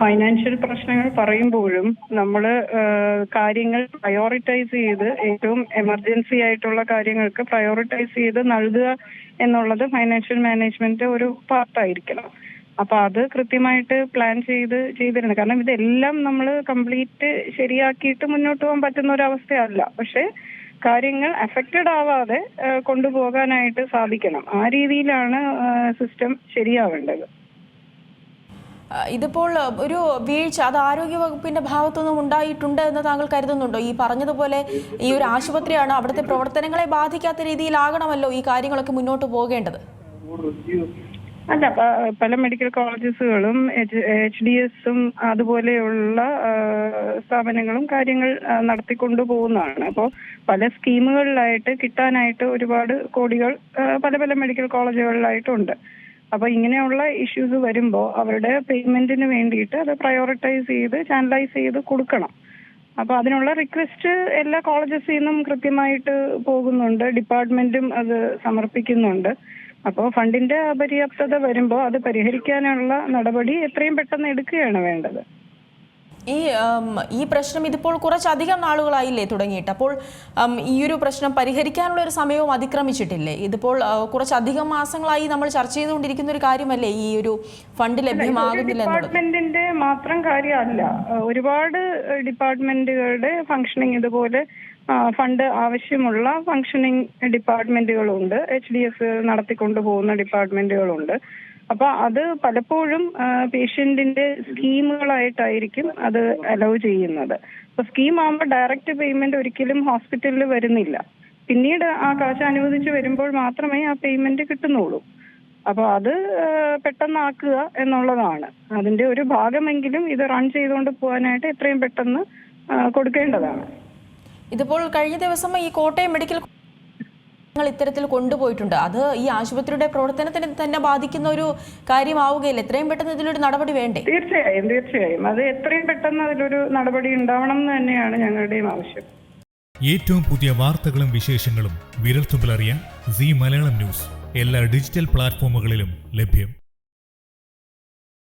Financial പ്രശ്നങ്ങൾ പറയുമ്പോഴും നമ്മൾ കാര്യങ്ങൾ പ്രയോറിറ്റൈസ് ചെയ്ത് ഏറ്റവും എമർജൻസി ആയിട്ടുള്ള കാര്യങ്ങൾക്ക് പ്രയോറിറ്റൈസ് ചെയ്ത് നൽകുക എന്നുള്ളത് ഫൈനാൻഷ്യൽ മാനേജ്മെന്റ് ഒരു പാർട്ടായിരിക്കണം അപ്പൊ അത് കൃത്യമായിട്ട് പ്ലാൻ ചെയ്ത് ചെയ്തിരുന്നു കാരണം ഇതെല്ലാം നമ്മൾ കംപ്ലീറ്റ് ശരിയാക്കിയിട്ട് മുന്നോട്ട് പോകാൻ പറ്റുന്ന ഒരു അവസ്ഥയല്ല. പക്ഷേ കാര്യങ്ങൾ അഫക്റ്റഡ് ആവാതെ കൊണ്ടുപോകാനായിട്ട് സാധിക്കണം. ആ രീതിയിലാണ് സിസ്റ്റം ശരിയാവേണ്ടത്. ഇതിപ്പോൾ ഒരു വീഴ്ച അത് ആരോഗ്യവകുപ്പിന്റെ ഭാഗത്തുനിന്നും ഉണ്ടായിട്ടുണ്ട് എന്ന് താങ്കൾ കരുതുന്നുണ്ടോ? ഈ പറഞ്ഞതുപോലെ ഈ ഒരു ആശുപത്രിയാണ് അവിടുത്തെ പ്രവർത്തനങ്ങളെ ബാധിക്കാത്ത രീതിയിലാകണമല്ലോ ഈ കാര്യങ്ങളൊക്കെ മുന്നോട്ട് പോകേണ്ടത്? അല്ല പല മെഡിക്കൽ കോളേജസുകളും എച്ച് ഡി എസും അതുപോലെയുള്ള സ്ഥാപനങ്ങളും കാര്യങ്ങൾ നടത്തിക്കൊണ്ടു പോകുന്നതാണ് അപ്പോൾ പല സ്കീമുകളിലായിട്ട് കിട്ടാനായിട്ട് ഒരുപാട് കോടികൾ പല പല മെഡിക്കൽ കോളേജുകളിലായിട്ടുണ്ട്. അപ്പൊ ഇങ്ങനെയുള്ള ഇഷ്യൂസ് വരുമ്പോൾ അവരുടെ പേയ്മെന്റിന് വേണ്ടിയിട്ട് അത് പ്രയോറിറ്റൈസ് ചെയ്ത് ചാനലൈസ് ചെയ്ത് കൊടുക്കണം. അപ്പൊ അതിനുള്ള റിക്വസ്റ്റ് എല്ലാ കോളേജസിൽ നിന്നും കൃത്യമായിട്ട് പോകുന്നുണ്ട്. ഡിപ്പാർട്ട്മെന്റും അത് സമർപ്പിക്കുന്നുണ്ട്. അപ്പോൾ ഫണ്ടിന്റെ അപര്യാപ്തത വരുമ്പോൾ അത് പരിഹരിക്കാനുള്ള നടപടി എത്രയും പെട്ടെന്ന് എടുക്കുകയാണ് വേണ്ടത്. ഈ ഈ പ്രശ്നം ഇതിപ്പോൾ കുറച്ചധികം നാളുകളായില്ലേ തുടങ്ങിയിട്ട്? അപ്പോൾ ഈ ഒരു പ്രശ്നം പരിഹരിക്കാനുള്ള ഒരു സമയവും അതിക്രമിച്ചിട്ടില്ലേ? ഇതിപ്പോൾ കുറച്ചധികം മാസങ്ങളായി നമ്മൾ ചർച്ച ചെയ്തുകൊണ്ടിരിക്കുന്ന ഒരു കാര്യമല്ലേ ഈ ഒരു ഫണ്ട് ലഭ്യമാകുന്നില്ല ഡിപ്പാർട്ട്മെന്റിന്റെ മാത്രം കാര്യമല്ല. ഒരുപാട് ഡിപ്പാർട്ട്മെന്റുകളുടെ ഫംഗ്ഷനിങ് ഇതുപോലെ ഫണ്ട് ആവശ്യമുള്ള ഫംഗ്ഷനിങ് ഡിപ്പാർട്ട്മെന്റുകളുണ്ട്. എച്ച് ഡി എഫ് നടത്തിക്കൊണ്ടു പോകുന്ന ഡിപ്പാർട്ട്മെന്റുകളുണ്ട്. അപ്പൊ അത് പലപ്പോഴും പേഷ്യന്റിന്റെ സ്കീമുകളായിട്ടായിരിക്കും അത് അലോ ചെയ്യുന്നത്. അപ്പൊ സ്കീം ആകുമ്പോൾ ഡയറക്റ്റ് പേയ്മെന്റ് ഒരിക്കലും ഹോസ്പിറ്റലിൽ വരുന്നില്ല. പിന്നീട് ആ കാശ് അനുവദിച്ച് വരുമ്പോൾ മാത്രമേ ആ പേയ്മെന്റ് കിട്ടുന്നുള്ളൂ. അപ്പോൾ അത് പെട്ടെന്നാക്കുക എന്നുള്ളതാണ്. അതിന്റെ ഒരു ഭാഗമെങ്കിലും ഇത് റൺ ചെയ്തുകൊണ്ട് പോകാനായിട്ട് എത്രയും പെട്ടെന്ന് കൊടുക്കേണ്ടതാണ്. ഇതിപ്പോൾ കഴിഞ്ഞ ദിവസം ഈ കോട്ടയം മെഡിക്കൽ ങ്ങൾ ഇത്തരത്തിൽ കൊണ്ടുപോയിട്ടുണ്ട്. അത് ഈ ആശുപത്രിയുടെ പ്രവർത്തനത്തിന് തന്നെ ബാധിക്കുന്ന ഒരു കാര്യമാവുകയില്ല. എത്രയും പെട്ടെന്ന് ഇതിലൊരു നടപടി വേണ്ടേ? തീർച്ചയായും തീർച്ചയായും. അത് എത്രയും പെട്ടെന്ന് അതിലൊരു നടപടി ഉണ്ടാവണം എന്ന് തന്നെയാണ് ഞങ്ങളുടെയും ആവശ്യം. ഏറ്റവും പുതിയ വാർത്തകളും വിശേഷങ്ങളും വിരൽത്തുമ്പിലറിയാൻ സി മലയാളം ന്യൂസ്. എല്ലാ ഡിജിറ്റൽ പ്ലാറ്റ്ഫോമുകളിലും ലഭ്യം.